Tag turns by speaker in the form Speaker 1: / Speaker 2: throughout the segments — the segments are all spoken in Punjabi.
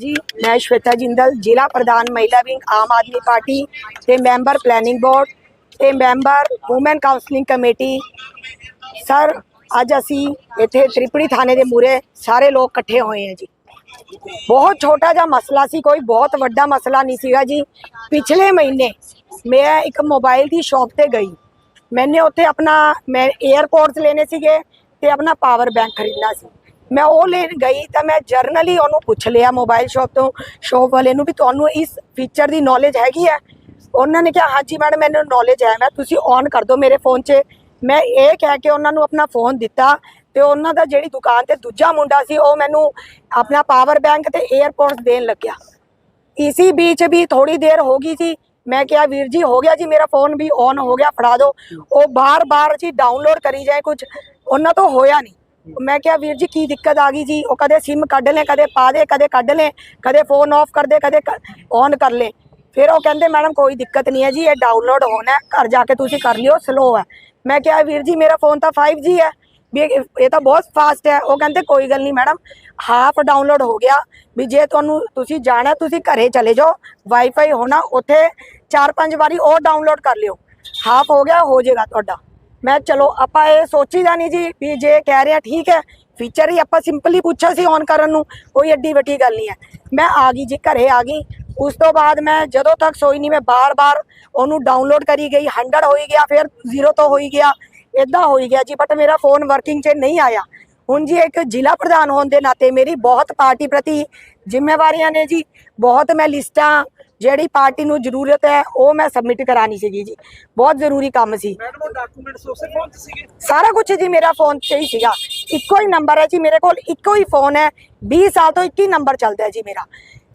Speaker 1: ਜੀ, ਮੈਂ ਸ਼ਵੇਤਾ ਜਿੰਦਲ, ਜ਼ਿਲ੍ਹਾ ਪ੍ਰਧਾਨ ਮਹਿਲਾ ਵਿੰਗ, ਆਮ ਆਦਮੀ ਪਾਰਟੀ ਤੇ ਮੈਂਬਰ ਪਲੈਨਿੰਗ ਬੋਰਡ ਤੇ member women counselling committee sir ਅੱਜ ਅਸੀਂ ਇੱਥੇ ਤ੍ਰਿਪੜੀ ਥਾਣੇ ਦੇ ਮੂਰੇ ਸਾਰੇ ਲੋਕ ਇਕੱਠੇ ਹੋਏ ਹਾਂ ਜੀ। ਬਹੁਤ ਛੋਟਾ ਜਿਹਾ ਮਸਲਾ ਸੀ, ਕੋਈ ਬਹੁਤ ਵੱਡਾ ਮਸਲਾ ਨਹੀਂ ਸੀਗਾ ਜੀ। ਪਿਛਲੇ ਮਹੀਨੇ ਮੈਂ ਇੱਕ ਮੋਬਾਈਲ ਦੀ ਸ਼ਾਪ ਤੇ ਗਈ। ਮੈਨੇ ਉੱਥੇ ਆਪਣਾ ਮੈਂ 에ਅਰਪੋਰਟਸ ਲੈਣੇ ਸੀਗੇ ਤੇ ਆਪਣਾ ਪਾਵਰ ਬੈਂਕ ਖਰੀਦਣਾ ਸੀ। ਮੈਂ ਉਹ ਲੈਣ ਗਈ ਤਾਂ ਮੈਂ ਜਰਨਲੀ ਉਹਨੂੰ ਪੁੱਛ ਲਿਆ ਮੋਬਾਈਲ ਸ਼ਾਪ ਤੋਂ ਸ਼ੋਪ ਵਾਲੇ ਨੂੰ ਵੀ ਤੁਹਾਨੂੰ ਇਸ ਫੀਚਰ ਦੀ ਨੌਲੇਜ ਹੈਗੀ ਹੈ? ਉਹਨਾਂ ਨੇ ਕਿਹਾ, ਹਾਂਜੀ ਮੈਡਮ ਮੈਨੂੰ ਨੌਲੇਜ ਹੈ। ਮੈਂ ਤੁਸੀਂ ਔਨ ਕਰ ਦਿਓ ਮੇਰੇ ਫੋਨ 'ਚ। ਮੈਂ ਇਹ ਕਹਿ ਕੇ ਉਹਨਾਂ ਨੂੰ ਆਪਣਾ ਫੋਨ ਦਿੱਤਾ ਤੇ ਉਹਨਾਂ ਦਾ ਜਿਹੜੀ ਦੁਕਾਨ ਤੇ ਦੂਜਾ ਮੁੰਡਾ ਸੀ, ਉਹ ਮੈਨੂੰ ਆਪਣਾ ਪਾਵਰ ਬੈਂਕ ਤੇ 에ਅਰਪੋਰਟਸ ਦੇਣ ਲੱਗਿਆ। ਇਸੀ ਵਿੱਚ ਵੀ ਥੋੜੀ ਦੇਰ ਹੋ ਗਈ ਸੀ। ਮੈਂ ਕਿਹਾ, ਵੀਰ ਜੀ, ਹੋ ਗਿਆ ਜੀ ਮੇਰਾ ਫੋਨ ਵੀ ਔਨ ਹੋ ਗਿਆ, ਫੜਾ ਦਿਓ। ਉਹ ਬਾਰ-ਬਾਰ ਜੀ ਡਾਊਨਲੋਡ ਕਰੀ ਜਾਏ ਕੁਝ ਉਹਨਾਂ ਤੋਂ ਹੋਇਆ ਨਹੀਂ। ਮੈਂ ਕਿਹਾ, ਵੀਰ ਜੀ, ਕੀ ਦਿੱਕਤ ਆ ਗਈ ਜੀ? ਉਹ ਕਦੇ ਸਿਮ ਕੱਢ ਲੈ ਕਦੇ ਪਾ ਦੇ, ਕਦੇ ਕੱਢ ਲੈ ਕਦੇ ਫੋਨ ਆਫ ਕਰ ਦੇ, ਕਦੇ ਔਨ ਕਰ ਲੈ ਫਿਰ ਉਹ ਕਹਿੰਦੇ, ਮੈਡਮ, ਕੋਈ ਦਿੱਕਤ ਨਹੀਂ ਹੈ ਜੀ, ਇਹ ਡਾਊਨਲੋਡ ਹੋਣਾ ਹੈ, ਘਰ ਜਾ ਕੇ ਤੁਸੀਂ ਕਰ ਲਿਓ ਸਲੋ ਹੈ। ਮੈਂ ਕਿਹਾ, ਵੀਰ ਜੀ, ਮੇਰਾ ਫੋਨ ਤਾਂ 5G ਹੈ, ਵੀ ਇਹ ਇਹ ਤਾਂ ਬਹੁਤ ਫਾਸਟ ਹੈ। ਉਹ ਕਹਿੰਦੇ, ਕੋਈ ਗੱਲ ਨਹੀਂ ਮੈਡਮ ਹਾਫ ਡਾਊਨਲੋਡ ਹੋ ਗਿਆ, ਵੀ ਜੇ ਤੁਹਾਨੂੰ ਤੁਸੀਂ ਜਾਣਾ, ਤੁਸੀਂ ਘਰੇ ਚਲੇ ਜਾਓ ਵਾਈਫਾਈ ਹੋਣਾ, ਉੱਥੇ ਚਾਰ ਪੰਜ ਵਾਰੀ ਉਹ ਡਾਊਨਲੋਡ ਕਰ ਲਿਓ। ਹਾਫ ਹੋ ਗਿਆ, ਹੋ ਜਾਏਗਾ ਤੁਹਾਡਾ। ਮੈਂ ਚਲੋ ਆਪਾਂ ਇਹ ਸੋਚੀਦਾ ਨਹੀਂ ਜੀ ਵੀ ਜੇ ਕਹਿ ਰਿਹਾ ਠੀਕ ਹੈ ਫੀਚਰ ਹੀ ਆਪਾਂ ਸਿੰਪਲੀ ਪੁੱਛਿਆ ਸੀ ਔਨ ਕਰਨ ਨੂੰ, ਕੋਈ ਐਡੀ ਵੱਡੀ ਗੱਲ ਨਹੀਂ ਹੈ। ਮੈਂ ਆ ਗਈ ਜੀ, ਘਰੇ ਆ ਗਈ। ਉਸ ਤੋਂ ਬਾਅਦ ਮੈਂ ਜਦੋਂ ਤੱਕ ਸੋਈ ਨਹੀਂ ਮੈਂ ਬਾਰ-ਬਾਰ ਉਹਨੂੰ ਡਾਊਨਲੋਡ ਕਰੀ ਗਈ 100 ਹੋਈ ਗਿਆ, ਫਿਰ 0 ਤੋਂ ਹੋਈ ਗਿਆ ਇਦਾਂ ਹੋਈ ਗਿਆ ਜੀ ਬਟ ਮੇਰਾ ਫੋਨ ਵਰਕਿੰਗ 'ਚ ਨਹੀਂ ਆਇਆ। ਹੁਣ ਜੀ ਇੱਕ ਜ਼ਿਲ੍ਹਾ ਪ੍ਰਧਾਨ ਹੋਣ ਦੇ ਨਾਤੇ ਮੇਰੀ ਬਹੁਤ ਪਾਰਟੀ ਪ੍ਰਤੀ ਜ਼ਿੰਮੇਵਾਰੀਆਂ ਨੇ ਜੀ, ਬਹੁਤ ਮੈਂ ਲਿਸਟਾਂ ਜਿਹੜੀ ਪਾਰਟੀ ਨੂੰ ਜ਼ਰੂਰਤ ਹੈ ਉਹ ਮੈਂ ਸਬਮਿਟ ਕਰਾਣੀ ਸੀਗੀ ਜੀ। ਬਹੁਤ ਜ਼ਰੂਰੀ ਕੰਮ ਸੀ।
Speaker 2: ਮੈਡਮ ਉਹ ਡਾਕੂਮੈਂਟਸ ਉਸੇ ਫੋਨ 'ਚ ਸੀਗੇ?
Speaker 1: ਸਾਰਾ ਕੁਝ ਜੀ ਮੇਰਾ ਫੋਨ 'ਤੇ ਹੀ ਸੀਗਾ। ਇੱਕੋ ਹੀ ਨੰਬਰ ਹੈ ਜੀ ਮੇਰੇ ਕੋਲ ਇੱਕੋ ਹੀ ਫੋਨ ਹੈ। 20 ਸਾਲ ਤੋਂ ਇੱਕ ਹੀ ਨੰਬਰ ਚੱਲਦਾ ਹੈ ਜੀ ਮੇਰਾ।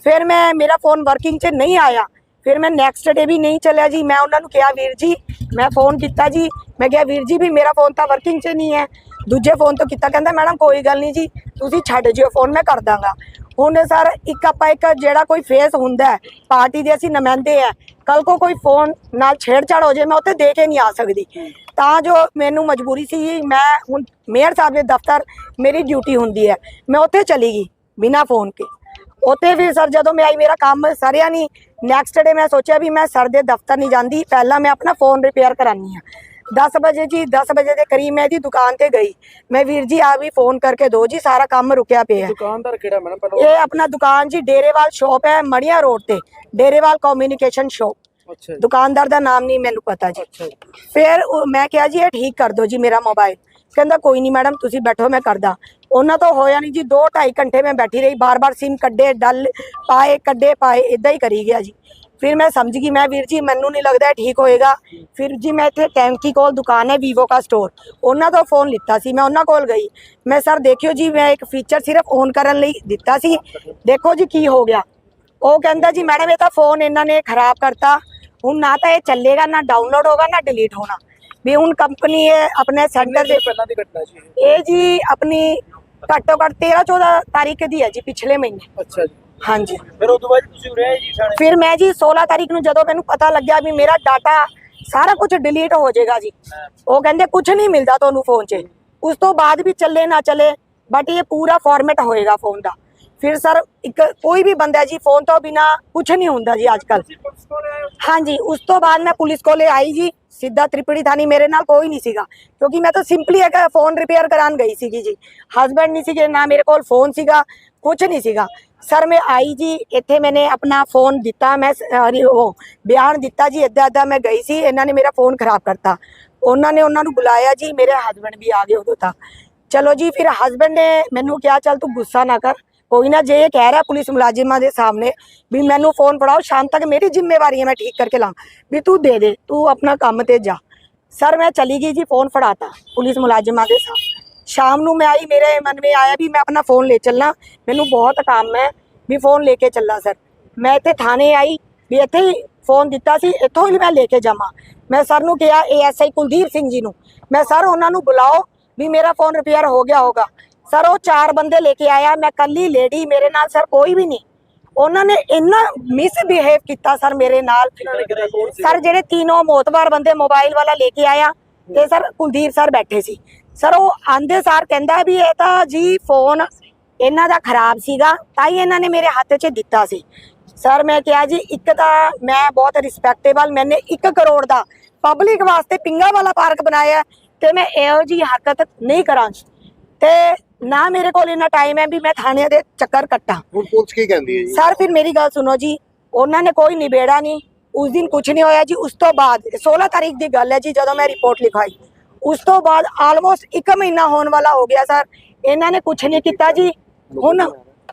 Speaker 1: ਫਿਰ ਮੈਂ ਮੇਰਾ ਫੋਨ ਵਰਕਿੰਗ 'ਚ ਨਹੀਂ ਆਇਆ। ਫਿਰ ਮੈਂ ਨੈਕਸਟ ਡੇ ਵੀ ਨਹੀਂ ਚੱਲਿਆ ਜੀ। ਮੈਂ ਉਹਨਾਂ ਨੂੰ ਕਿਹਾ ਵੀਰ ਜੀ ਮੈਂ ਫੋਨ ਕੀਤਾ ਜੀ। ਮੈਂ ਕਿਹਾ ਵੀਰ ਜੀ ਵੀ ਮੇਰਾ ਫੋਨ ਤਾਂ ਵਰਕਿੰਗ 'ਚ ਨਹੀਂ ਹੈ। ਦੂਜੇ ਫੋਨ ਤੋਂ ਕੀਤਾ। ਕਹਿੰਦਾ ਮੈਡਮ ਕੋਈ ਗੱਲ ਨਹੀਂ ਜੀ। ਤੁਸੀਂ ਛੱਡ ਜਿਓ ਫੋਨ ਮੈਂ ਕਰ ਦਾਂਗਾ। ਹੁਣ ਸਰ, ਇੱਕ ਆਪਾਂ ਇੱਕ ਜਿਹੜਾ ਕੋਈ ਫੇਸ ਹੁੰਦਾ ਹੈ, ਪਾਰਟੀ ਦੇ ਅਸੀਂ ਨੁਮਾਇੰਦੇ ਆ ਕੱਲ ਕੋ ਕੋਈ ਫੋਨ ਨਾਲ ਛੇੜਛਾੜ ਹੋ ਜੇ, ਮੈਂ ਉੱਥੇ ਦੇ ਕੇ ਨਹੀਂ ਆ ਸਕਦੀ। ਤਾਂ ਜੋ ਮੈਨੂੰ ਮਜਬੂਰੀ ਸੀ, ਮੈਂ ਹੁਣ ਮੇਅਰ ਸਾਹਿਬ ਦੇ ਦਫ਼ਤਰ ਮੇਰੀ ਡਿਊਟੀ ਹੁੰਦੀ ਹੈ, ਮੈਂ ਉੱਥੇ ਚਲੀ ਗਈ, ਬਿਨਾ ਫੋਨ ਕੇ। ਉੱਥੇ ਵੀ ਸਰ, ਜਦੋਂ ਮੈਂ ਆਈ, ਮੇਰਾ ਕੰਮ ਸਰਿਆ ਨਹੀਂ। ਨੈਕਸਟ ਡੇ ਮੈਂ ਸੋਚਿਆ ਵੀ ਮੈਂ ਸਰ ਦੇ ਦਫ਼ਤਰ ਨਹੀਂ ਜਾਂਦੀ, ਪਹਿਲਾਂ ਮੈਂ ਆਪਣਾ ਫੋਨ ਰਿਪੇਅਰ ਕਰਾਨੀ ਆ 10 ਵਜੇ ਜੀ 10 ਵਜੇ ਦੇ ਕਰੀਬ ਮੈਂ ਜੀ ਦੁਕਾਨ ਤੇ ਗਈ। ਮੈਂ ਵੀਰ ਜੀ ਆ ਵੀ ਫੋਨ ਕਰਕੇ ਦੋ ਜੀ ਸਾਰਾ ਕੰਮ ਰੁਕਿਆ ਪਿਆ ਹੈ।
Speaker 2: ਦੁਕਾਨਦਾਰ ਕਿਹੜਾ ਮੈਡਮ ਪਹਿਲਾਂ
Speaker 1: ਇਹ ਆਪਣਾ ਦੁਕਾਨ ਜੀ ਡੇਰੇਵਾਲ ਸ਼ਾਪ ਹੈ ਮੜੀਆ ਰੋਡ ਤੇ ਡੇਰੇਵਾਲ ਕਮਿਊਨੀਕੇਸ਼ਨ ਸ਼ਾਪ
Speaker 2: ਅੱਛਾ ਜੀ।
Speaker 1: ਦੁਕਾਨਦਾਰ ਦਾ ਨਾਮ ਨਹੀਂ ਮੈਨੂੰ ਪਤਾ ਜੀ।
Speaker 2: ਅੱਛਾ ਜੀ।
Speaker 1: ਫਿਰ ਉਹ- ਮੈਂ ਕਿਹਾ ਜੀ ਇਹ ਠੀਕ ਕਰ ਦਿਓ ਜੀ ਮੇਰਾ ਮੋਬਾਈਲ ਕਹਿੰਦਾ ਕੋਈ ਨਹੀਂ ਮੈਡਮ ਤੁਸੀਂ ਬੈਠੋ ਮੈਂ ਕਰਦਾ। ਉਹਨਾਂ ਤੋਂ ਹੋਇਆ ਨਹੀਂ ਜੀ 2.5 ਘੰਟੇ ਮੈਂ ਬੈਠੀ ਰਹੀ। ਬਾਰ-ਬਾਰ ਸਿਮ ਕੱਢੇ ਡਲ ਪਾਏ ਕੱਢੇ ਪਾਏ ਇਦਾਂ ਹੀ ਕਰੀ ਗਿਆ ਜੀ। ਫਿਰ ਮੈਂ ਸਮਝ ਗਈ ਮੈਂ ਵੀਰ ਜੀ ਮੈਨੂੰ ਨਹੀਂ ਲੱਗਦਾ ਇਹ ਠੀਕ ਹੋਏਗਾ। ਫਿਰ ਜੀ ਮੈਂ ਇੱਥੇ ਟੈਂਕੀ ਕੋਲ ਦੁਕਾਨ ਹੈ ਵੀਵੋ ਦਾ ਸਟੋਰ ਉਹਨਾਂ ਤੋਂ ਫੋਨ ਲਿੱਤਾ ਸੀ ਮੈਂ ਉਹਨਾਂ ਕੋਲ ਗਈ। ਮੈਂ ਸਰ ਦੇਖਿਓ ਜੀ ਮੈਂ ਇੱਕ ਫੀਚਰ ਸਿਰਫ ਔਨ ਕਰਨ ਲਈ ਦਿੱਤਾ ਸੀ। ਦੇਖੋ ਜੀ ਕੀ ਹੋ ਗਿਆ। ਉਹ ਕਹਿੰਦਾ ਜੀ ਮੈਡਮ ਇਹ ਤਾਂ ਫੋਨ ਇਹਨਾਂ ਨੇ ਖਰਾਬ ਕਰਤਾ। ਹੁਣ ਨਾ ਤਾਂ ਇਹ ਚੱਲੇਗਾ ਨਾ ਡਾਊਨਲੋਡ ਹੋਗਾ ਨਾ ਡਿਲੀਟ ਹੋਣਾ। ਵੀ ਹੁਣ ਕੰਪਨੀ ਇਹ ਆਪਣੇ ਸੈਂਟਰ ਦੇ
Speaker 2: ਪਹਿਲਾਂ ਦੀ ਘਟਨਾ ਜੀ? ਇਹ?
Speaker 1: ਜੀ ਆਪਣੀ ਘੱਟੋ ਘੱਟ 13 14 ਤਾਰੀਖ ਦੀ ਹੈ ਜੀ ਪਿਛਲੇ ਮਹੀਨੇ।
Speaker 2: ਅੱਛਾ ਜੀ।
Speaker 1: ਹਾਂਜੀ।
Speaker 2: ਫਿਰ ਉਸ ਤੋਂ ਬਾਅਦ ਤੁਸੀਂ ਉਰੇ ਜੀ ਥਾਣੇ?
Speaker 1: ਫਿਰ ਮੈਂ ਜੀ 16 ਤਾਰੀਖ ਨੂੰ ਜਦੋਂ ਮੈਨੂੰ ਪਤਾ ਲੱਗਿਆ ਵੀ ਮੇਰਾ ਡਾਟਾ ਸਾਰਾ ਕੁਝ ਡਿਲੀਟ ਹੋ ਜਾਏਗਾ ਜੀ। ਉਹ ਕਹਿੰਦੇ ਕੁਝ ਨਹੀਂ ਮਿਲਦਾ ਤੁਹਾਨੂੰ ਫੋਨ 'ਚ। ਉਸ ਤੋਂ ਬਾਅਦ ਵੀ ਚੱਲੇ ਨਾ ਚੱਲੇ ਬਟ ਇਹ ਪੂਰਾ ਫਾਰਮੈਟ ਹੋਏਗਾ ਫੋਨ ਦਾ। ਫਿਰ ਸਰ ਇੱਕ ਕੋਈ ਵੀ ਬੰਦਾ ਜੀ ਫੋਨ ਤੋਂ ਬਿਨਾ ਕੁਝ ਨਹੀਂ ਹੁੰਦਾ ਜੀ ਅੱਜ
Speaker 2: ਕੋਲ?
Speaker 1: ਹਾਂਜੀ ਉਸ ਤੋਂ ਬਾਅਦ ਮੈਂ ਪੁਲਿਸ ਕੋਲੇ ਆਈ ਜੀ। ਸਿੱਧਾ ਤ੍ਰਿਪੜੀ ਥਾਣੀ ਮੇਰੇ ਨਾਲ ਕੋਈ ਨਹੀਂ ਸੀਗਾ। ਕਿਉਂਕਿ ਮੈਂ ਤਾਂ ਸਿੰਪਲੀ ਇੱਕ ਫੋਨ ਰਿਪੇਅਰ ਕਰਾਉਣ ਗਈ ਸੀਗੀ ਜੀ। ਹਸਬੰਡ ਨਹੀਂ ਸੀਗੇ ਨਾ ਮੇਰੇ ਕੋਲ ਫੋਨ ਸੀਗਾ ਕੁਝ ਨਹੀਂ ਸੀਗਾ। ਸਰ, ਮੈਂ ਆਈ ਜੀ, ਇੱਥੇ ਮੈਨੇ ਆਪਣਾ ਫੋਨ ਦਿੱਤਾ, ਮੈਂ ਸ- ਅਰੇ ਉਹ ਬਿਆਨ ਦਿੱਤਾ ਜੀ ਇੱਦਾਂ ਇੱਦਾਂ ਮੈਂ ਗਈ ਸੀ, ਇਹਨਾਂ ਨੇ ਮੇਰਾ ਫੋਨ ਖਰਾਬ ਕਰਤਾ। ਉਹਨਾਂ ਨੇ ਉਹਨਾਂ ਨੂੰ ਬੁਲਾਇਆ ਜੀ, ਮੇਰੇ ਹਸਬੰਡ ਵੀ ਆ ਗਏ ਉਦੋਂ ਤੱਕ ਚਲੋ ਜੀ, ਫਿਰ ਹਸਬੰਡ ਨੇ ਮੈਨੂੰ ਕਿਹਾ, ਚੱਲ ਤੂੰ ਗੁੱਸਾ ਨਾ ਕਰ। ਕੋਈ ਨਾ, ਜੇ ਇਹ ਕਹਿ ਰਿਹਾ ਪੁਲਿਸ ਮੁਲਾਜ਼ਮਾਂ ਦੇ ਸਾਹਮਣੇ ਵੀ ਮੈਨੂੰ ਫੋਨ ਫੜਾਓ, ਸ਼ਾਮ ਤੱਕ ਮੇਰੀ ਜ਼ਿੰਮੇਵਾਰੀ ਹੈ ਮੈਂ ਠੀਕ ਕਰਕੇ ਲਾਂ ਵੀ ਤੂੰ ਦੇ ਦੇ, ਤੂੰ ਆਪਣਾ ਕੰਮ ਤੇ ਜਾ। ਸਰ, ਮੈਂ ਚਲੀ ਗਈ ਜੀ ਫੋਨ ਫੜਾਤਾ ਪੁਲਿਸ ਮੁਲਾਜ਼ਮਾਂ ਦੇ ਸਾਹਮਣੇ। ਸ਼ਾਮ ਨੂੰ ਮੈਂ ਆਈ ਮੇਰੇ ਮਨ ਵਿੱਚ ਆਇਆ ਵੀ ਮੈਂ ਆਪਣਾ ਫੋਨ ਲੈ ਚੱਲਾਂ। ਮੈਨੂੰ ਬਹੁਤ ਕੰਮ ਹੈ ਵੀ ਫੋਨ ਲੈ ਕੇ ਚੱਲਾਂ ਸਰ ਮੈਂ ਇੱਥੇ ਥਾਣੇ ਆਈ ਵੀ ਇੱਥੇ ਹੀ ਫੋਨ ਦਿੱਤਾ ਸੀ ਇੱਥੋਂ ਹੀ ਮੈਂ ਲੈ ਕੇ ਜਾਵਾਂ। ਮੈਂ ਸਰ ਨੂੰ ਕਿਹਾ ਏਐਸਆਈ ਕੁਲਦੀਪ ਸਿੰਘ ਜੀ ਨੂੰ ਮੈਂ ਸਰ ਉਹਨਾਂ ਨੂੰ ਬੁਲਾਓ ਵੀ ਮੇਰਾ ਫੋਨ ਰਿਪੇਅਰ ਹੋ ਗਿਆ ਹੋਗਾ ਸਰ ਉਹ ਚਾਰ ਬੰਦੇ ਲੈ ਕੇ ਆਇਆ ਮੈਂ ਕੱਲੀ ਲੇਡੀ ਮੇਰੇ ਨਾਲ ਸਰ ਕੋਈ ਵੀ ਨਹੀਂ। ਉਹਨਾਂ ਨੇ ਇੰਨਾ ਮਿਸਬਿਹੇਵ ਕੀਤਾ ਸਰ ਮੇਰੇ ਨਾਲ? ਸਰ ਜਿਹੜੇ ਤਿੰਨੋਂ ਮੋਤਬਾਰ ਬੰਦੇ ਮੋਬਾਈਲ ਵਾਲਾ ਲੈ ਕੇ ਆਇਆ ਤੇ ਸਰ ਕੁਲਦੀਪ ਸਰ ਬੈਠੇ ਸੀ। ਸਰ ਉਹ ਆਂਦੇ ਸਾਰ ਕਹਿੰਦਾ ਵੀ ਇਹ ਤਾਂ ਜੀ ਫੋਨ ਇਹਨਾਂ ਦਾ ਖਰਾਬ ਸੀਗਾ ਤਾਂ ਹੀ ਇਹਨਾਂ ਨੇ ਮੇਰੇ ਹੱਥ 'ਚ ਦਿੱਤਾ ਸੀ। ਸਰ ਮੈਂ ਕਿਹਾ ਜੀ ਇੱਕ ਤਾਂ ਮੈਂ ਬਹੁਤ ਰਿਸਪੈਕਟੇਬਲ ਮੈਨੇ 1 ਕਰੋੜ ਦਾ ਪਬਲਿਕ ਵਾਸਤੇ ਪਿੰਗਾ ਵਾਲਾ ਪਾਰਕ ਬਣਾਇਆ ਤੇ ਮੈਂ ਇਹੋ ਜੀ ਹਰਕਤ ਨਹੀਂ ਕਰਾਂਗੀ ਤੇ ਨਾ ਮੇਰੇ ਕੋਲ ਇੰਨਾ ਟਾਈਮ ਹੈ ਵੀ ਮੈਂ ਥਾਣੇ ਦੇ ਚੱਕਰ ਕੱਟਾਂ।
Speaker 3: ਹੁਣ ਪੁਲਿਸ ਕੀ ਕਹਿੰਦੀ ਹੈ ਜੀ?
Speaker 1: ਸਰ ਫਿਰ ਮੇਰੀ ਗੱਲ ਸੁਣੋ ਜੀ ਉਹਨਾਂ ਨੇ ਕੋਈ ਨਿਬੇੜਾ ਨਹੀਂ ਉਸ ਦਿਨ ਕੁਝ ਨਹੀਂ ਹੋਇਆ ਜੀ ਉਸ ਤੋਂ ਬਾਅਦ 16 ਤਾਰੀਖ ਦੀ ਗੱਲ ਹੈ ਜੀ ਜਦੋਂ ਮੈਂ ਰਿਪੋਰਟ ਲਿਖਾਈ। ਉਸ ਤੋਂ ਬਾਅਦ ਆਲਮੋਸਟ 1 ਮਹੀਨਾ ਹੋਣ ਵਾਲਾ ਹੋ ਗਿਆ ਸਰ ਇਹਨਾਂ ਨੇ ਕੁਝ ਨਹੀਂ ਕੀਤਾ ਜੀ। ਹੁਣ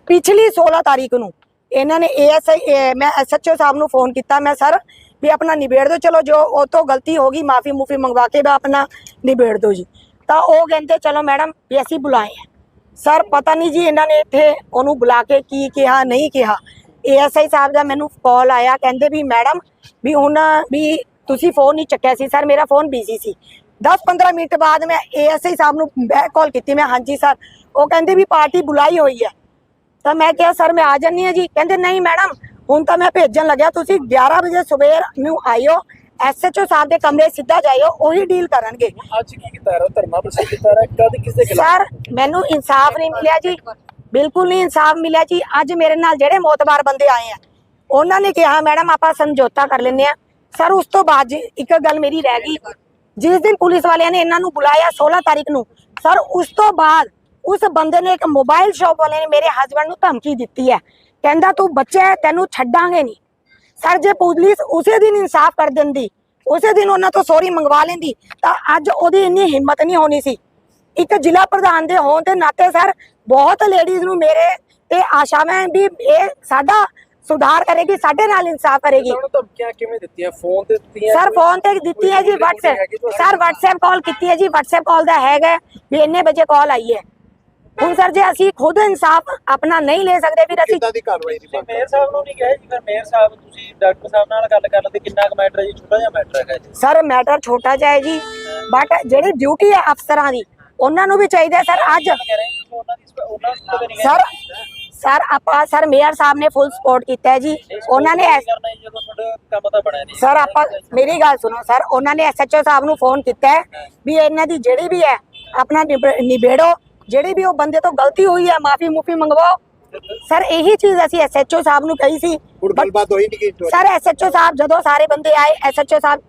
Speaker 1: ਪਿਛਲੀ 16 ਤਾਰੀਖ ਨੂੰ ਇਹਨਾਂ ਨੇ ਏਐਸਆਈ ਮੈਂ ਐਸਐਚਓ ਸਾਹਿਬ ਨੂੰ ਫੋਨ ਕੀਤਾ, ਮੈਂ ਸਰ ਵੀ ਆਪਣਾ ਨਿਬੇੜ ਦਿਓ, ਚਲੋ ਜੋ ਉਹ ਤੋਂ ਗਲਤੀ ਹੋ ਗਈ, ਮਾਫੀ ਮੁਫੀ ਮੰਗਵਾ ਕੇ ਮੈਂ ਆਪਣਾ ਨਿਬੇੜ ਦਿਓ ਜੀ। ਤਾਂ ਉਹ ਕਹਿੰਦੇ, ਚਲੋ ਮੈਡਮ ਵੀ ਅਸੀਂ ਬੁਲਾਏ ਹਾਂ ਸਰ ਪਤਾ ਨਹੀਂ ਜੀ ਇਹਨਾਂ ਨੇ ਇੱਥੇ ਉਹਨੂੰ ਬੁਲਾ ਕੇ ਕੀ ਕਿਹਾ, ਨਹੀਂ ਕਿਹਾ। ਏਐਸਆਈ ਸਾਹਿਬ ਦਾ ਮੈਨੂੰ ਕਾਲ ਆਇਆ, ਕਹਿੰਦੇ ਵੀ ਮੈਡਮ ਵੀ ਹੁਣ ਵੀ ਤੁਸੀਂ ਫੋਨ ਨਹੀਂ ਚੱਕਿਆ ਸੀ। ਸਰ ਮੇਰਾ ਫੋਨ ਬਿਜ਼ੀ ਸੀ। 10-15 ਮਿੰਟ ਬਾਅਦ ਮੈਂ ਏਐਸਆਈ ਸਾਹਿਬ ਨੂੰ ਬੈਕ ਕਾਲ ਕੀਤੀ ਮੈਂ ਹਾਂਜੀ ਸਰ ਉਹ ਕਹਿੰਦੇ ਵੀ ਪਾਰਟੀ ਬੁਲਾਈ ਹੋਈ ਹੈ। ਤਾਂ ਮੈਂ ਕਿਹਾ ਸਰ ਮੈਂ ਆ ਜਾਨੀ ਹਾਂ ਜੀ। ਕਹਿੰਦੇ ਨਹੀਂ ਮੈਡਮ ਹੁਣ ਤਾਂ ਮੈਂ ਭੇਜਣ ਲੱਗਿਆ ਤੁਸੀਂ 11 ਵਜੇ ਸਵੇਰ ਨੂੰ ਆਇਓ ਐਸਐਚਓ ਸਾਹਿਬ ਦੇ ਕਮਰੇ ਸਿੱਧਾ ਜਾਇਓ ਉਹੀ ਡੀਲ ਕਰਨਗੇ।
Speaker 2: ਅੱਜ ਕੀ ਕੀਤਾ ਰਹਾ ਧਰਨਾ ਪ੍ਰਦਰਸ਼ਨ ਕੀਤਾ ਰਹਾ ਕਦ ਕਿਸ ਦੇ
Speaker 1: ਸਰ ਮੈਨੂੰ ਇਨਸਾਫ ਨਹੀਂ ਮਿਲਿਆ ਜੀ। ਬਿਲਕੁਲ ਨਹੀਂ ਇਨਸਾਫ ਮਿਲਿਆ ਜੀ। ਅੱਜ ਮੇਰੇ ਨਾਲ ਜਿਹੜੇ ਮੋਤਬਾਰ ਬੰਦੇ ਆਏ ਆ ਉਹਨਾਂ ਨੇ ਕਿਹਾ ਮੈਡਮ ਆਪਾਂ ਸਮਝੌਤਾ ਕਰ ਲੈਂਦੇ ਆ ਸਰ ਉਸ ਤੋਂ ਬਾਅਦ ਜੀ ਇੱਕ ਗੱਲ ਮੇਰੀ ਰਹਿ ਗਈ। ਜਿਸ ਦਿਨ ਪੁਲਿਸ ਵਾਲਿਆਂ ਨੇ ਇਹਨਾਂ ਨੂੰ ਬੁਲਾਇਆ 16 ਤਾਰੀਖ ਨੂੰ, ਸਰ, ਉਸ ਤੋਂ ਬਾਅਦ ਉਸ ਬੰਦੇ ਨੇ ਇੱਕ ਮੋਬਾਈਲ ਸ਼ਾਪ ਵਾਲੇ ਨੇ ਮੇਰੇ ਹਸਬੰਡ ਨੂੰ ਧਮਕੀ ਦਿੱਤੀ ਹੈ। ਕਹਿੰਦਾ, ਤੂੰ ਬੱਚਾ ਹੈ, ਤੈਨੂੰ ਛੱਡਾਂਗੇ ਨਹੀਂ। ਸਰ, ਜੇ ਪੁਲਿਸ ਉਸੇ ਦਿਨ ਇਨਸਾਫ ਕਰ ਦਿੰਦੀ, ਉਸੇ ਦਿਨ ਉਹਨਾਂ ਤੋਂ ਸੌਰੀ ਮੰਗਵਾ ਲੈਂਦੀ, ਤਾਂ ਅੱਜ ਉਹਦੀ ਇੰਨੀ ਹਿੰਮਤ ਨਹੀਂ ਹੋਣੀ ਸੀ। ਇੱਕ ਜ਼ਿਲ੍ਹਾ ਪ੍ਰਧਾਨ ਦੇ ਹੋਣ ਦੇ ਨਾਤੇ, ਸਰ, ਬਹੁਤ ਲੇਡੀਜ਼ ਨੂੰ ਮੇਰੇ ਤੇ ਆਸ਼ਾ ਹੈ ਵੀ ਇਹ ਸਾਡਾ ਸੁਧਾਰ ਕਰੇਗੀ ਸਾਡੇ ਨਾਲ ਇਨਸਾਫ ਕਰੇਗੀ।
Speaker 2: ਉਹਨਾਂ ਨੂੰ ਧਮਕੀਆਂ ਕਿਵੇਂ ਦਿੱਤੀਆਂ? ਫੋਨ ਤੇ ਦਿੱਤੀਆਂ
Speaker 1: ਸਰ ਫੋਨ ਤੇ ਦਿੱਤੀ ਹੈ ਜੀ WhatsApp ਸਰ WhatsApp ਕਾਲ ਕੀਤੀ ਹੈ ਜੀ WhatsApp ਕਾਲ ਦਾ ਹੈਗਾ ਵੀ ਇੰਨੇ ਵਜੇ ਕਾਲ ਆਈ ਹੈ। ਹੁਣ ਸਰ ਜੇ ਅਸੀਂ ਖੁਦ ਇਨਸਾਫ ਆਪਣਾ ਨਹੀਂ ਲੈ ਸਕਦੇ ਫਿਰ ਅਸੀਂ
Speaker 3: ਕਿੱਦਾਂ ਦੀ ਕਾਰਵਾਈ ਦੀ ਮੰਗ
Speaker 2: ਮੇਅਰ ਸਾਹਿਬ ਨੂੰ ਨਹੀਂ ਕਿਹਾ ਜੀ ਫਿਰ ਮੇਅਰ ਸਾਹਿਬ ਤੁਸੀਂ ਡਾਕਟਰ ਸਾਹਿਬ ਨਾਲ ਗੱਲ ਕਰ ਲੈਂਦੇ ਕਿੰਨਾ ਕੁ ਮੈਟਰ ਹੈ ਜੀ? ਛੋਟਾ ਜਿਹਾ ਮੈਟਰ ਹੈਗਾ ਜੀ।
Speaker 1: ਸਰ ਮੈਟਰ ਛੋਟਾ ਜਿਹਾ ਹੈ ਜੀ ਬਟ ਜਿਹੜੀ ਡਿਊਟੀ ਹੈ ਅਫਸਰਾਂ ਦੀ ਉਹਨਾਂ ਨੂੰ ਵੀ ਚਾਹੀਦਾ ਸਰ ਅੱਜ ਸਰ ਸਰ ਆਪਾਂ ਸਰ ਮੇਅਰ ਸਾਹਿਬ ਨੇ ਫੁੱਲ ਸਪੋਰਟ ਕੀਤਾ ਹੈ ਜੀ। ਉਹਨਾਂ ਨੇ ਸਰ ਆਪਾਂ ਮੇਰੀ ਗੱਲ ਸੁਣੋ ਸਰ ਉਹਨਾਂ ਨੇ ਐਸਐਚਓ ਸਾਹਿਬ ਨੂੰ ਫੋਨ ਕੀਤਾ ਹੈ ਵੀ ਇਹਨਾਂ ਦੀ ਜਿਹੜੀ ਵੀ ਹੈ ਆਪਣਾ ਨਿਬ- ਨਿਬੇੜੋ। ਜਿਹੜੀ ਵੀ ਉਹ ਬੰਦੇ ਤੋਂ ਗਲਤੀ ਹੋਈ ਹੈ ਮਾਫੀ ਮੁਫੀ ਮੰਗਵਾਓ। ਸਰ ਇਹੀ ਚੀਜ਼ ਅਸੀਂ ਐਸਐਚਓ ਸਾਹਿਬ ਨੂੰ ਕਹੀ ਸੀ।
Speaker 3: ਗੱਲਬਾਤ ਹੋਈ ਨਹੀਂ ਕਿ?
Speaker 1: ਸਰ ਐਸਐਚਓ ਸਾਹਿਬ ਜਦੋਂ ਸਾਰੇ ਬੰਦੇ ਆਏ ਐਸਐਚਓ ਸਾਹਿਬ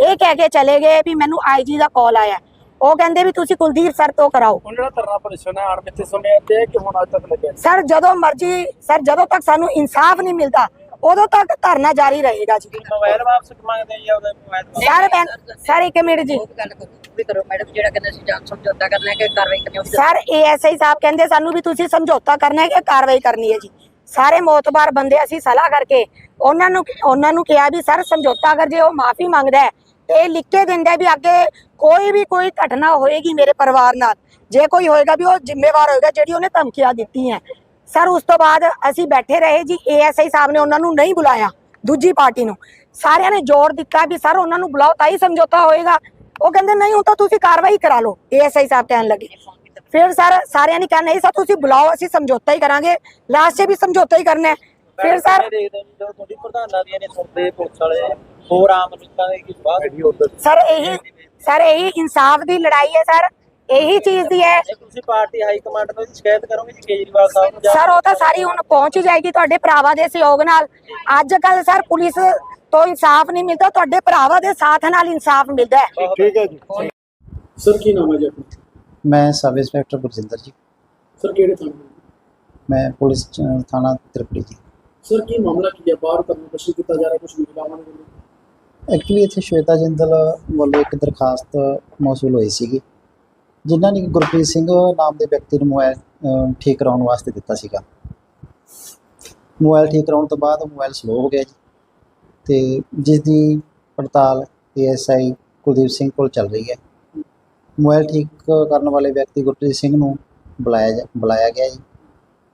Speaker 1: ਇਹ ਕਹਿ ਕੇ ਚਲੇ ਗਏ ਵੀ ਮੈਨੂੰ ਆਈਜੀ ਦਾ ਕਾਲ ਆਇਆ। ਉਹ ਕਹਿੰਦੇ ਵੀ ਤੁਸੀਂ ਕੁਲਦੀਪ ਸਰ ਤੋਂ ਕਰਾਓ।
Speaker 2: ਹੁਣ ਜਿਹੜਾ ਧਰਨਾ ਪ੍ਰਦਰਸ਼ਨ ਹੈ ਅਣਮਿੱਥੇ ਸਮੇਂ ਤੇ ਕਿ ਹੁਣ ਅੱਜ ਤੱਕ ਲੱਗਿਆ
Speaker 1: ਸਰ ਜਦੋਂ ਮਰਜ਼ੀ ਸਰ ਜਦੋਂ ਤੱਕ ਸਾਨੂੰ ਇਨਸਾਫ ਨਹੀਂ ਮਿਲਦਾ ਉਦੋਂ ਤੱਕ ਧਰਨਾ ਜਾਰੀ ਰਹੇਗਾ ਜੀ।
Speaker 2: ਮੋਬਾਈਲ ਵਾਪਸ ਮੰਗਦੇ ਜੀ ਆਪਦਾ ਮੋਬਾਈਲ
Speaker 1: ਸਰ ਸਰ ਇੱਕ ਮਿੰਟ ਜੀ।
Speaker 4: ਉਹ ਗੱਲ ਕਰੋ ਵੀ ਕਰੋ ਮੈਡਮ ਜਿਹੜਾ ਕਹਿੰਦੇ ਸੀ ਜਾਂ ਸਮਝੌਤਾ ਕਰਨਾ ਹੈ ਕਿ ਕਾਰਵਾਈ ਕਰਨੀ ਹੋਵੇ
Speaker 1: ਸਰ ਏਐਸਆਈ ਸਾਹਿਬ ਕਹਿੰਦੇ ਸਾਨੂੰ ਵੀ ਤੁਸੀਂ ਸਮਝੌਤਾ ਕਰਨਾ ਹੈ ਕਿ ਕਾਰਵਾਈ ਕਰਨੀ ਹੈ ਜੀ। ਸਾਰੇ ਮੋਤਬਾਰ ਬੰਦੇ ਅਸੀਂ ਸਲਾਹ ਕਰਕੇ ਉਹਨਾਂ ਨੂੰ ਉਹਨਾਂ ਨੂੰ ਕਿਹਾ ਵੀ ਸਰ ਸਮਝੌਤਾ ਅਗਰ ਜੇ ਉਹ ਮਾਫੀ ਮੰਗਦਾ ਹੈ ਇਹ ਲਿਖ ਕੇ ਦਿੰਦਾ ਵੀ ਅੱਗੇ ਕੋਈ ਵੀ ਕੋਈ ਘਟਨਾ ਹੋਏਗੀ ਮੇਰੇ ਪਰਿਵਾਰ ਨਾਲ। ਜੇ ਕੋਈ ਹੋਏਗਾ ਵੀ ਉਹ ਜ਼ਿੰਮੇਵਾਰ ਹੋਏਗਾ ਜਿਹੜੀ ਉਹਨੇ ਧਮਕੀਆਂ ਦਿੱਤੀਆਂ ਸਰ ਉਸ ਤੋਂ ਬਾਅਦ ਅਸੀਂ ਬੈਠੇ ਰਹੇ ਜੀ ਏਐਸਆਈ ਸਾਹਿਬ ਨੇ ਉਹਨਾਂ ਨੂੰ ਨਹੀਂ ਬੁਲਾਇਆ ਦੂਜੀ ਪਾਰਟੀ ਨੂੰ। ਸਾਰਿਆਂ ਨੇ ਜ਼ੋਰ ਦਿੱਤਾ ਵੀ ਸਰ ਉਹਨਾਂ ਨੂੰ ਬੁਲਾਓ ਤਾਂ ਹੀ ਸਮਝੌਤਾ ਹੋਏਗਾ। ਉਹ ਕਹਿੰਦੇ ਨਹੀਂ ਹੁਣ ਤਾਂ ਤੁਸੀਂ ਕਾਰਵਾਈ ਕਰਾ ਲਓ ਏਐਸਆਈ ਸਾਹਿਬ ਕਹਿਣ ਲੱਗੇ। ਫਿਰ ਸਰ ਸਾਰਿਆਂ ਨੇ ਕਿਹਾ ਨਹੀਂ ਸਰ ਤੁਸੀਂ ਬੁਲਾਓ ਅਸੀਂ ਸਮਝੌਤਾ ਹੀ ਕਰਾਂਗੇ। ਲਾਸਟ 'ਚ ਵੀ ਸਮਝੌਤਾ ਹੀ ਕਰਨਾ ਹੈ। ਫਿਰ ਸਰ
Speaker 2: ਦੇਖਦੇ ਜਦੋਂ ਤੁਹਾਡੀ ਪ੍ਰਧਾਨਾਂ ਦੀਆਂ ਨੇ ਸੁਣਦੇ ਪੁਲਿਸ ਵਾਲੇ ਹੋਰ ਆਮ ਲੋਕਾਂ ਦੇ ਕੀ ਬਾਤ
Speaker 1: ਸਰ ਇਹੀ ਸਰ ਇਹੀ ਇਨਸਾਫ ਦੀ ਲੜਾਈ ਹੈ ਸਰ। ਇਹੀ ਚੀਜ਼ ਦੀ ਹੈ।
Speaker 2: ਤੁਸੀਂ ਪਾਰਟੀ ਹਾਈ ਕਮਾਂਡ ਨੂੰ ਸ਼ਿਕਾਇਤ ਕਰੋਗੇ ਜੀ ਕੇਜਰੀਵਾਲ ਸਾਹਿਬ ਨੂੰ
Speaker 1: ਸਰ ਉਹ ਤਾਂ ਸਾਰੀ ਹੁਣ ਪਹੁੰਚ ਜਾਏਗੀ ਤੁਹਾਡੇ ਭਰਾਵਾਂ ਦੇ ਸਹਿਯੋਗ ਨਾਲ। ਅੱਜ ਕੱਲ ਸਰ ਪੁਲਿਸ ਤੋਂ ਇਨਸਾਫ ਨਹੀਂ ਮਿਲਦਾ ਤੁਹਾਡੇ ਭਰਾਵਾਂ ਦੇ ਸਾਥ ਨਾਲ ਇਨਸਾਫ ਮਿਲਦਾ ਹੈ।
Speaker 3: ਠੀਕ ਹੈ ਜੀ।
Speaker 5: ਸਰ ਕੀ ਨਾਮ ਹੈ ਜੀ ਆਪਣਾ?
Speaker 6: ਮੈਂ ਸਬ ਇੰਸਪੈਕਟਰ ਗੁਰਜਿੰਦਰ ਜੀ।
Speaker 5: ਸਰ ਕਿਹੜੇ ਥਾਣੇ ਤੋਂ?
Speaker 6: ਮੈਂ ਪੁਲਿਸ ਥਾਣਾ ਤ੍ਰਿਪੜੀ ਜੀ।
Speaker 5: ਸਰ ਕੀ ਮਾਮਲਾ ਕੀ ਹੈ? ਬਾਹਰ ਕਰਨਾ ਪਸੰਦ ਕੀਤਾ ਜਾ ਰਿਹਾ ਕੁਝ ਮਹਿਲਾਵਾਂ ਦੇ ਵੱਲੋਂ
Speaker 6: ਐਕਚੁਅਲੀ ਇੱਥੇ ਸ਼ਵੇਤਾ ਜਿੰਦਲ ਵੱਲੋਂ ਇੱਕ ਦਰਖਾਸਤ ਮੌਸੂਲ ਹੋਈ ਸੀਗੀ, ਜਿਨ੍ਹਾਂ ਨੇ ਗੁਰਪ੍ਰੀਤ ਸਿੰਘ ਨਾਮ ਦੇ ਵਿਅਕਤੀ ਨੂੰ ਮੋਬਾਈਲ ਠੀਕ ਕਰਾਉਣ ਵਾਸਤੇ ਦਿੱਤਾ ਸੀਗਾ। ਮੋਬਾਈਲ ਠੀਕ ਕਰਾਉਣ ਤੋਂ ਬਾਅਦ ਮੋਬਾਈਲ ਸਲੋ ਹੋ ਗਿਆ ਜੀ ਤੇ ਜਿਸ ਦੀ ਪੜਤਾਲ ਏਐਸਆਈ ਕੁਲਦੀਪ ਸਿੰਘ ਕੋਲ ਚੱਲ ਰਹੀ ਹੈ। ਮੋਬਾਈਲ ਠੀਕ ਕਰਨ ਵਾਲੇ ਵਿਅਕਤੀ ਗੁਰਪ੍ਰੀਤ ਸਿੰਘ ਨੂੰ ਬੁਲਾਇਆ ਜਾ- ਬੁਲਾਇਆ ਗਿਆ ਜੀ।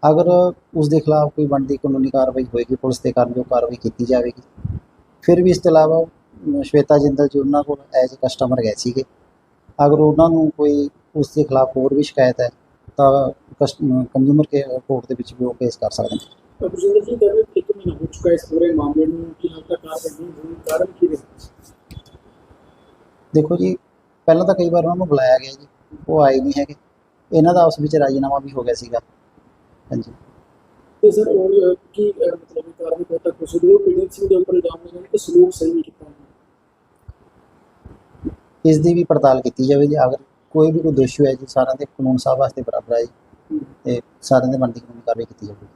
Speaker 6: ਅਗਰ ਉਸ ਦੇ ਖਿਲਾਫ ਕੋਈ ਬਣਦੀ ਕਾਨੂੰਨੀ ਕਾਰਵਾਈ ਹੋਏਗੀ, ਪੁਲਿਸ ਦੇ ਕਾਰਜ ਕਾਰਵਾਈ ਕੀਤੀ ਜਾਵੇਗੀ। ਫਿਰ ਵੀ ਇਸ ਤੋਂ ਇਲਾਵਾ ਸ਼ਵੇਤਾ ਜਿੰਦਲ ਜੀ ਉਹਨਾਂ ਕੋਲ ਐਜ਼ ਕਸਟਮਰ ਗਏ ਸੀਗੇ। ਅਗਰ ਉਹਨਾਂ ਨੂੰ ਕੋਈ ਉਸ ਦੇ ਖਿਲਾਫ ਹੋਰ ਵੀ ਸ਼ਿਕਾਇਤ ਹੈ ਤਾਂ ਕੰਜ਼ਿਊਮਰ ਕੇ ਕੋਰਟ ਦੇ ਵਿੱਚ ਵੀ ਉਹ ਕੇਸ ਕਰ ਸਕਦੇ ਨੇ।
Speaker 5: ਤਾਂ ਗੁਰਜਿੰਦਰ ਜੀ ਕਹਿੰਦੇ ਇੱਕ ਮਹੀਨਾ ਹੋ ਚੁੱਕਾ ਹੈ ਇਸ ਪੂਰੇ ਮਾਮਲੇ ਨੂੰ ਕਿ ਹਾਲ ਤੱਕ ਕਾਰਵਾਈ ਨਹੀਂ ਹੋਈ ਕਾਰਨ ਕੀ ਰਿਹਾ?
Speaker 6: ਦੇਖੋ ਜੀ ਪਹਿਲਾਂ ਤਾਂ ਕਈ ਵਾਰ ਉਹਨਾਂ ਨੂੰ ਬੁਲਾਇਆ ਗਿਆ ਜੀ ਉਹ ਆਏ ਨਹੀਂ ਹੈਗੇ। ਇਹਨਾਂ ਦਾ ਆਪਸ ਵਿੱਚ ਰਾਜੀਨਾਮਾ ਵੀ ਹੋ ਗਿਆ ਸੀਗਾ। ਹਾਂਜੀ।
Speaker 5: ਤੇ ਸਰ ਉਹ ਕੀ ਮਤਲਬ ਕਾਰਨ ਕੋ ਤੱਕ ਸੁਦੂਰ ਪੀੜਤ ਸਿੰਘ ਦੇ ਉੱਪਰ ਇਲਜ਼ਾਮ ਲਗਾਏ ਕਿ ਸਲੂਕ ਸਹੀ ਨਹੀਂ ਕੀਤਾ।
Speaker 6: ਇਸ ਦੀ ਵੀ ਪੜਤਾਲ ਕੀਤੀ ਜਾਵੇ ਜੀ ਅਗਰ ਕੋਈ ਵੀ ਕੋਈ ਦੋਸ਼ੀ ਹੈ ਜੀ, ਸਾਰਿਆਂ ਦੇ ਕਾਨੂੰਨ ਸਾਹਿਬ ਵਾਸਤੇ ਬਰਾਬਰ ਹੈ ਜੀ
Speaker 5: ਹੂੰ।
Speaker 6: ਤੇ ਸਾਰਿਆਂ ਦੇ ਬਣਦੀ ਕਾਨੂੰਨੀ ਕਾਰਵਾਈ ਕੀਤੀ ਜਾਵੇ